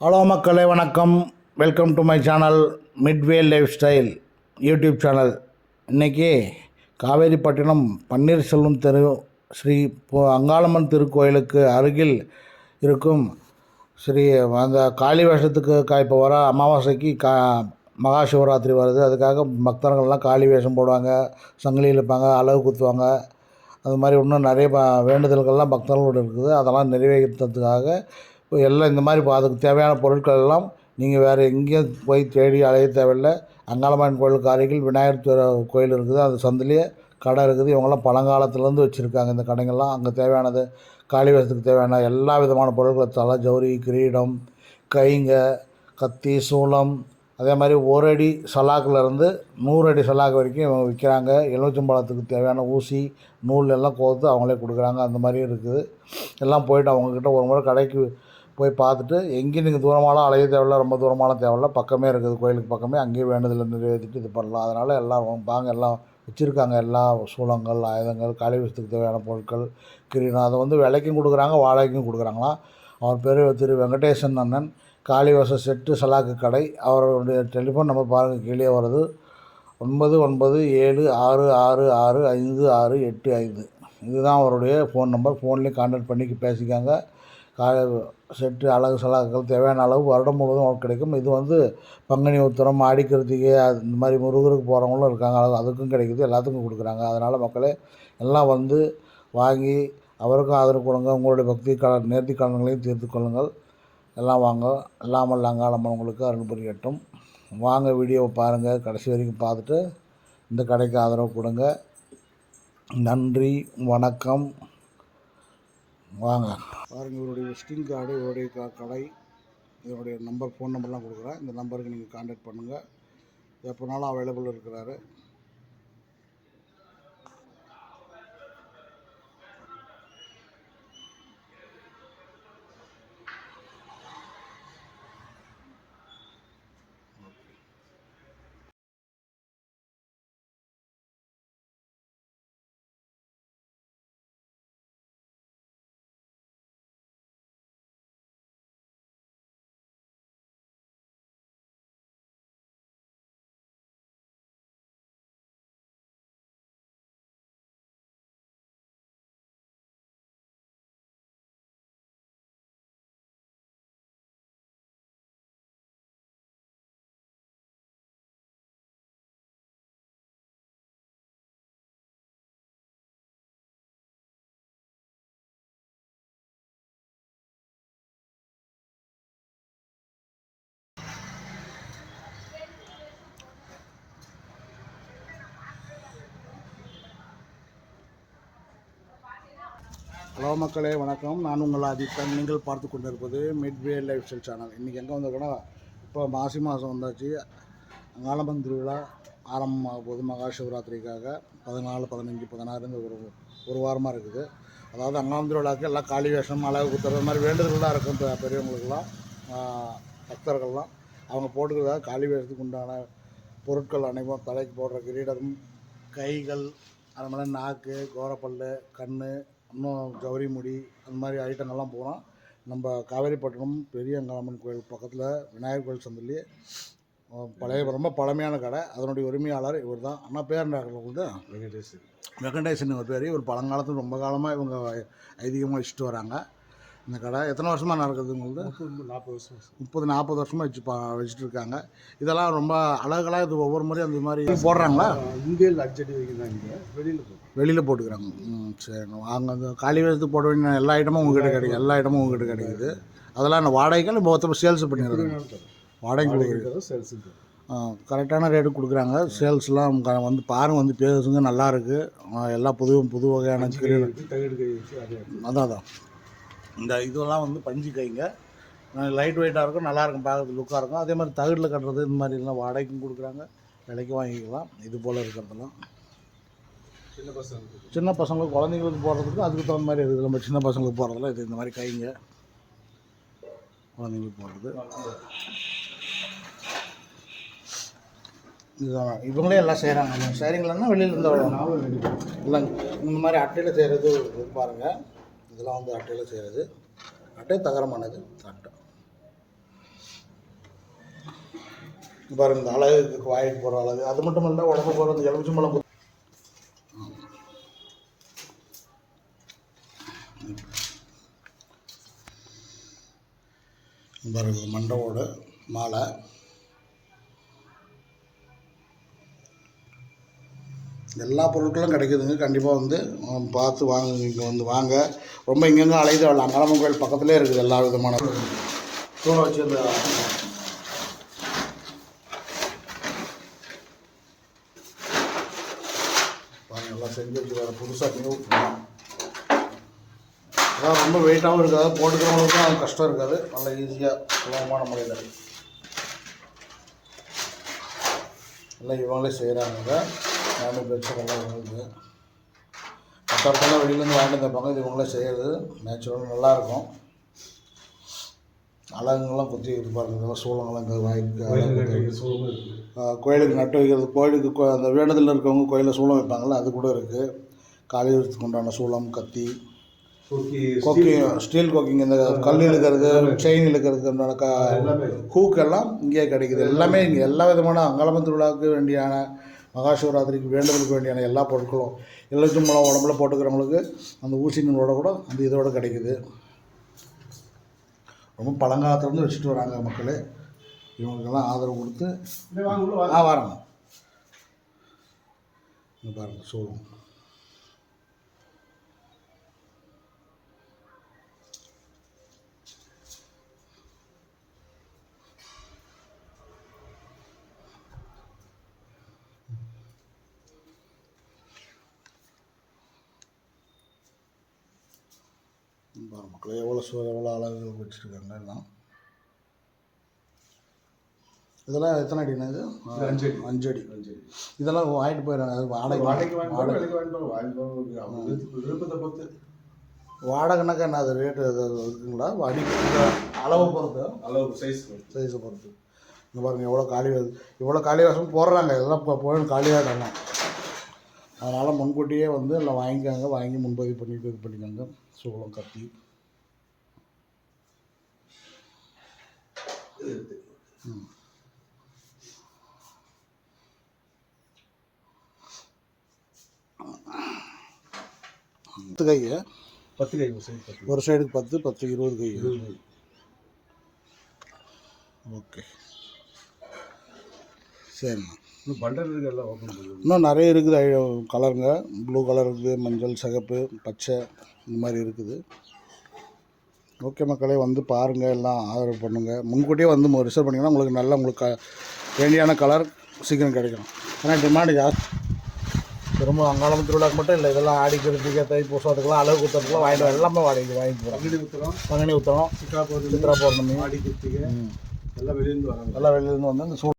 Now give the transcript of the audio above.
Hello மக்களே வணக்கம். Welcome to my channel Midway lifestyle YouTube channel இன்றைக்கி காவேரிப்பட்டினம் பன்னீர்செல்வம் தெரு ஸ்ரீ அங்காளம்மன் திருக்கோயிலுக்கு அருகில் இருக்கும் ஸ்ரீ அந்த காளி வேஷத்துக்கு கா இப்போ வர அமாவாசைக்கு கா மகா சிவராத்திரி வருது. அதுக்காக பக்தர்கள்லாம் காளி வேஷம் போடுவாங்க சங்கிலி இழுப்பாங்க அளவு குத்துவாங்க. அது மாதிரி இன்னும் நிறைய ப- வேண்டுதல்கள்லாம் பக்தர்களோடு இருக்குது. அதெல்லாம் நிறைவேற்றுறதுக்காக எல்லாம் இந்த மாதிரி இப்போ அதுக்கு தேவையான பொருட்கள் எல்லாம் நீங்கள் வேறு எங்கேயும் போய் தேடி அலைய தேவையில்லை. அங்காளம்மன் கோயிலுக்கு அருகில் விநாயகர் கோயில் இருக்குது. அந்த சந்திலேயே கடை இருக்குது. இவங்கெல்லாம் பழங்காலத்துலேருந்து வச்சுருக்காங்க இந்த கடைங்கள்லாம். அங்கே தேவையானது காளிவேசத்துக்கு தேவையான எல்லா விதமான பொருட்கள் தலை ஜவுரி கிரீடம் கைங்க கத்தி சூளம். அதே மாதிரி ஒரு அடி சலாக்குலேருந்து நூறு அடி சலாக்கு வரைக்கும் இவங்க விற்கிறாங்க. எலுமிச்சம்பழத்துக்கு தேவையான ஊசி நூல் எல்லாம் கோர்த்து அவங்களே கொடுக்குறாங்க. அந்த மாதிரி இருக்குது. எல்லாம் போயிட்டு அவங்கக்கிட்ட ஒரு முறை கடைக்கு போய் பார்த்துட்டு எங்கேயும் நீங்கள் தூரமாலாம் அலைய தேவையில்ல ரொம்ப தூரமாலாம் தேவையில்ல. பக்கமே இருக்குது கோயிலுக்கு பக்கமே. அங்கேயே வேண்டுதல் நிறைவேற்றிட்டு இது பண்ணலாம். அதனால் எல்லாம் பாங்க எல்லாம் வச்சுருக்காங்க. எல்லா சூளங்கள் ஆயுதங்கள் காளி விஷயத்துக்கு தேவையான பொருட்கள் கிரீடம் அதை வந்து விலைக்கும் கொடுக்குறாங்க வாடகைக்கும் கொடுக்குறாங்களாம். அவர் பேர் திரு வெங்கடேசன் அண்ணன். காளிவாச செட்டு சலாக்கு கடை. அவருடைய டெலிஃபோன் நம்பர் பாருங்கள் கீழே வருது. ஒன்பது ஒன்பது ஏழு ஆறு ஆறு ஆறு ஐந்து ஆறு எட்டு ஐந்து. இதுதான் அவருடைய ஃபோன் நம்பர். ஃபோன்லேயும் கான்டாக்ட் பண்ணி பேசிக்காங்க. கா செட்டு அழகு சலாக்கள் தேவையான அளவு வருடம் முழுவதும் அவங்களுக்கு கிடைக்கும். இது வந்து பங்குனி உத்திரம் ஆடிக்கிறதுக்கு இந்த மாதிரி முருகருக்கு போகிறவங்களும் இருக்காங்க. அது அதுக்கும் கிடைக்குது எல்லாத்துக்கும் கொடுக்குறாங்க. அதனால் மக்களே எல்லாம் வந்து வாங்கி அவருக்கும் ஆதரவு கொடுங்க. உங்களுடைய பக்தி கல நேர்த்தி கடன்களையும் தீர்த்து கொள்ளுங்கள். எல்லாம் வாங்க இல்லாமல் வல்ல உங்களுக்கு அருள் புரியட்டும். வாங்க வீடியோவை பாருங்கள் கடைசி வரைக்கும் பார்த்துட்டு இந்த கடைக்கு ஆதரவு கொடுங்க. நன்றி வணக்கம். வாங்க. பாருங்கள் இவருடைய விசிட்டிங் கார்டு இவருடைய க கடை இவருடைய நம்பர் ஃபோன் நம்பர்லாம் கொடுக்குறேன். இந்த நம்பருக்கு நீங்கள் காண்டாக்ட் பண்ணுங்கள் எப்போனாலும் அவைலபிள் இருக்கிறாரு. ஹலோ மக்களே வணக்கம். நான் உங்கள் ஆதித்தன். நீங்கள் பார்த்து கொண்டிருப்பது மிட்வே லைஃப் ஸ்டைல் சேனல் இன்றைக்கி எங்கே வந்திருக்கோன்னா இப்போ மாசி மாதம் வந்தாச்சு. அங்காளம்மன் திருவிழா ஆரம்பமாக போகுது. மகா சிவராத்திரிக்காக. பதினாலு பதினஞ்சு பதினாறு ஒரு ஒரு வாரமாக இருக்குது. அதாவது அங்காளம் திருவிழாவுக்கு எல்லாம் காளி வேஷம் அழகு குத்துறது மாதிரி வேண்டுதல்லாம் இருக்கும் பெரியவங்களுக்கெல்லாம் பக்தர்கள்லாம். அவங்க போட்டுக்கிறதா காளி வேஷத்துக்கு உண்டான பொருட்கள் அனைவரும் தலைக்கு போடுற கிரீடம் கைகள் அது மாதிரி நாக்கு கோரப்பல் கண் இன்னும் கௌரி முடி அந்த மாதிரி ஐட்டங்கள்லாம் போகிறோம் நம்ம காவேரிப்பட்டினம் பெரிய அங்காளம்மன் கோயில் பக்கத்தில் விநாயகர் கோயில் சந்திலே பழைய ரொம்ப பழமையான கடை. அதனுடைய உரிமையாளர் இவர் தான் அண்ணா பேர் உங்களுக்கு வெங்கடேஷ் வெங்கடேசன். ஒரு பேர். இவர் பழங்காலத்தில் ரொம்ப காலமாக இவங்க ஐதீகமாக வச்சுட்டு வராங்க. இந்த கடை எத்தனை வருஷமாக நடக்குது உங்களுக்கு நாற்பது வருஷம் முப்பது நாற்பது வருஷமாக வச்சு பா வச்சுட்டு இருக்காங்க இதெல்லாம் ரொம்ப அழகெல்லாம் இது ஒவ்வொரு முறையும் அந்த மாதிரி போடுறாங்களா? இங்கே அடிச்சடி வைக்கிறாங்க வெளியில் வெளியில் போட்டுக்கிறாங்க. ம் சரி வாங்க அந்த காலி வேஷத்துக்கு போட வேண்டிய எல்லா ஐட்டமும் உங்ககிட்ட கிடைக்கும் எல்லா ஐட்டமும் உங்ககிட்ட கிடைக்குது. அதெல்லாம் நான் வாடகைக்கு இப்போ மொத்தம் சேல்ஸ் பண்ணிடுறாங்க. வாடகை கொடுக்குறது. சேல்ஸ் கரெக்டான ரேட்டு கொடுக்குறாங்க. சேல்ஸ்லாம் வந்து பாருங்க வந்து பேசுங்க நல்லா இருக்கு. ஆ, எல்லா புது புது வகையான அதான் அதான். இந்த இதெல்லாம் வந்து பஞ்சு கைங்க லைட் வெயிட்டாக இருக்கும் நல்லா இருக்கும் பார்க்கறது லுக்காக இருக்கும். அதே மாதிரி தகடில் கட்டுறது இந்த மாதிரிலாம் வாடகைக்கும் கொடுக்குறாங்க. விலைக்கு வாங்கிக்கலாம் இது போல் இருக்கிறதெல்லாம். சின்ன பசங்களுக்கு சின்ன பசங்களுக்கு குழந்தைங்களுக்கு போடுறதுக்கு அதுக்கு தகுந்த மாதிரி இருக்குது. நம்ம சின்ன பசங்களுக்கு போடுறதுல இது இந்த மாதிரி கைங்க குழந்தைங்களுக்கு போடுறது. இதுதான். இவங்களே எல்லாம் செய்கிறாங்க செய்கிறீங்களா வெளியில் இருந்து நானும் ரெடி இல்லைங்க. இந்த மாதிரி அட்டையில் செய்கிறது பாருங்கள் இதெல்லாம் வந்து அட்டையில் செய்கிறது அட்டை தகரமானது அட்டை பாருங்க இந்த அழகுக்கு வாய்க்கு போகிற அழகு. அது மட்டும் இல்லை உடம்பு போகிற அந்த எலுமிச்சம்பழம் பாருங்க மண்டவோட மாலை. எல்லா பொருட்களும் கிடைக்குதுங்க. கண்டிப்பாக வந்து பார்த்து வாங்க இங்கே வந்து வாங்க. ரொம்ப இங்கெங்கே அலைது வரலாம் அங்காளம்மன் கோயில் பக்கத்துலேயே இருக்குது எல்லா விதமான தூணை வச்சு இந்த பாருங்க எல்லாம் செஞ்சு வச்சுருக்காரு புதுசாக நியூ அதான் ரொம்ப வெயிட்டாகவும் இருக்காது. போட்டுக்கிறவங்களுக்கும் அது கஷ்டம் இருக்காது. நல்லா ஈஸியாக சுலபமான முறையில் எல்லாம் இவங்களே செய்கிறாங்க நானும் பிரச்சனை எல்லாம் இருக்குது மற்றவர்களெல்லாம் வெளியிலேருந்து வாங்கிட்டு தப்பாங்க இது இவங்களே செய்கிறது நேச்சுரலாக நல்லாயிருக்கும். அழகுங்கெல்லாம் குத்தி இருப்பாங்க இதெல்லாம் சூளங்கள்லாம் ஆஹ் கோயிலுக்கு நட்டு வைக்கிறது கோயிலுக்கு அந்த வேண்டுதல் இருக்கவங்க கோயிலில் சூளம் வைப்பாங்கள்ல அது கூட இருக்குது காளியத்துக்கு உண்டான சூளம் கத்தி. கொக்கி கொக்கி ஸ்டீல். கொக்கிங் இந்த கல் இழுக்கிறது செயின் இழுக்கிறதுக்கு உண்டான க ஹூக்கெல்லாம் இங்கேயே கிடைக்குது. எல்லாமே இங்கே எல்லா விதமான அங்காளம்மன் திருவிழாவுக்கு வேண்டியான மகாசிவராத்திரிக்கு வேண்டுதலுக்கு வேண்டியான எல்லா பொருட்களும் எலுமிச்சம்பழம் உடம்புல போட்டுக்கிறவங்களுக்கு அந்த ஊசி நூலோட கூட அந்த இதோட கிடைக்குது. ரொம்ப பழங்காலத்துலேருந்து வச்சுட்டு வராங்க மக்கள். இவங்களுக்கெல்லாம் ஆதரவு கொடுத்து ஆ வரேங்க இங்க பாருங்க பாருங்க மக்களே எவ்வளோ சு எவ்வளோ அழகு வச்சுருக்காங்க எல்லாம். இதெல்லாம் எத்தனை இது? இது அஞ்சு அடி. அஞ்சு அடி. இதெல்லாம் வாங்கிட்டு போயிடுறாங்க. வாடகை வாடகைக்கு வாங்கிட்டு விருப்பத்தை பொறுத்து. வாடகைனாக்கா என்ன அது ரேட்டு அது இருக்குங்களா? அடி அளவை பொறுத்து. அளவு சைஸ் சைஸை பொறுத்து. இங்கே பாருங்கள் எவ்வளோ காலி இவ்வளோ காலி வாசம் போடுறாங்க. இதெல்லாம் இப்போ போய் காலியாகிடலாம் அதனால் முன்கூட்டியே வந்து எல்லாம் வாங்கிக்காங்க வாங்கி முன்பதிவு பண்ணிட்டு இது பண்ணிக்கோங்க. சூளம் கத்தி. ம். பத்து கை பத்து கை ஒரு சைடுக்கு பத்து பத்து இருபது கை. ஓகே. சரிண்ணா இன்னும் நிறைய இருக்குது கலருங்க. ப்ளூ கலர் இருக்குது மஞ்சள் சிகப்பு பச்சை இந்த மாதிரி இருக்குது. ஓகே மக்களே வந்து பாருங்கள் எல்லாம் ஆதரவு பண்ணுங்கள் முன்கூட்டியே வந்து ரிசர்வ் பண்ணிங்கன்னா உங்களுக்கு நல்ல உங்களுக்கு வேண்டியான கலர் சீக்கிரம் கிடைக்கும். ஏன்னா டிமாண்டு ஜாஸ்தி திரும்ப அங்காளம் திருவிழாக்கு மட்டும் இல்லை இதெல்லாம் ஆடி கிருத்திகை தைப்பூசம் அதுக்கெல்லாம் அளவு குத்துறதுக்குலாம் வாங்கிட்டு எல்லாமே வாடகைக்கு வாங்கிட்டு போகிறோம் பங்குனி உத்தரம் பங்குனி உத்தரம் சிக்கா பௌர்ணமி சித்ரா பௌர்ணமி. ஆடி கிருத்திகை எல்லாம் வெளியிருந்து வராங்க. எல்லாம் வெளியிலேருந்து வந்து இந்த சூ